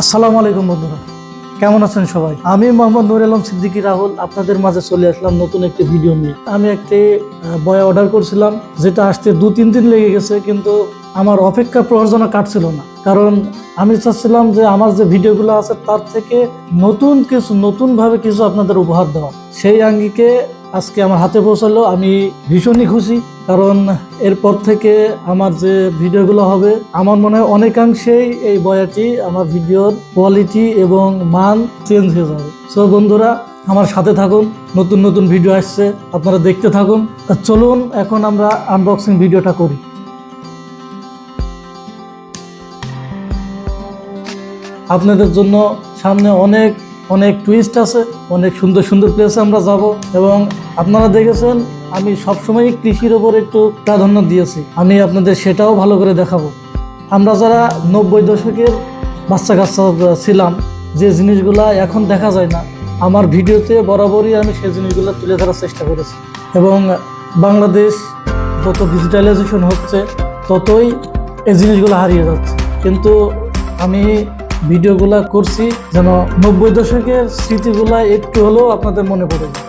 আসসালামু আলাইকুম বন্ধুরা। কেমন আছেন সবাই? আমি মোহাম্মদ নুর আলম সিদ্দিকী রাহুল, আপনাদের মাঝে চলে আসলাম নতুন একটি ভিডিও নিয়ে। আমি একটি বয় অর্ডার করছিলাম, যেটা আসতে দু তিন দিন লেগে গেছে, কিন্তু আমার অপেক্ষা প্রয়োজন কাটছিল না। কারণ আমি চাচ্ছিলাম যে আমার যে ভিডিওগুলো আছে, তার থেকে নতুন কিছু, নতুনভাবে কিছু আপনাদের উপহার দেওয়া। সেই আঙ্গিকে আজকে আমার হাতে পৌঁছালো, আমি ভীষণই খুশি, কারণ এরপর থেকে আমার যে ভিডিওগুলো হবে, আমার মনে হয় অনেকাংশেই এই বয়াটি, আমার ভিডিওর কোয়ালিটি এবং মান চেঞ্জ হয়ে যাবে। সো বন্ধুরা, আমার সাথে থাকুন, নতুন নতুন ভিডিও আসছে, আপনারা দেখতে থাকুন। চলুন, এখন আমরা আনবক্সিং ভিডিওটা করি। আপনাদের জন্য সামনে অনেক অনেক টুইস্ট আছে, অনেক সুন্দর সুন্দর প্লেসে আমরা যাব এবং আপনারা দেখেছেন, আমি সবসময় কৃষির ওপর একটু প্রাধান্য দিয়েছি। আমি আপনাদের সেটাও ভালো করে দেখাবো। আমরা যারা নব্বই দশকের বাচ্চা কাচ্চা ছিলাম, যে জিনিসগুলো এখন দেখা যায় না, আমার ভিডিওতে বরাবরই আমি সেই জিনিসগুলো তুলে ধরার চেষ্টা করেছি। এবং বাংলাদেশ যত ডিজিটালাইজেশন হচ্ছে, ততই এই জিনিসগুলো হারিয়ে যাচ্ছে। কিন্তু আমি ভিডিওগুলা করছি যেন নব্বই দশকের স্মৃতিগুলা একটু হলেও আপনাদের মনে পড়ে যায়।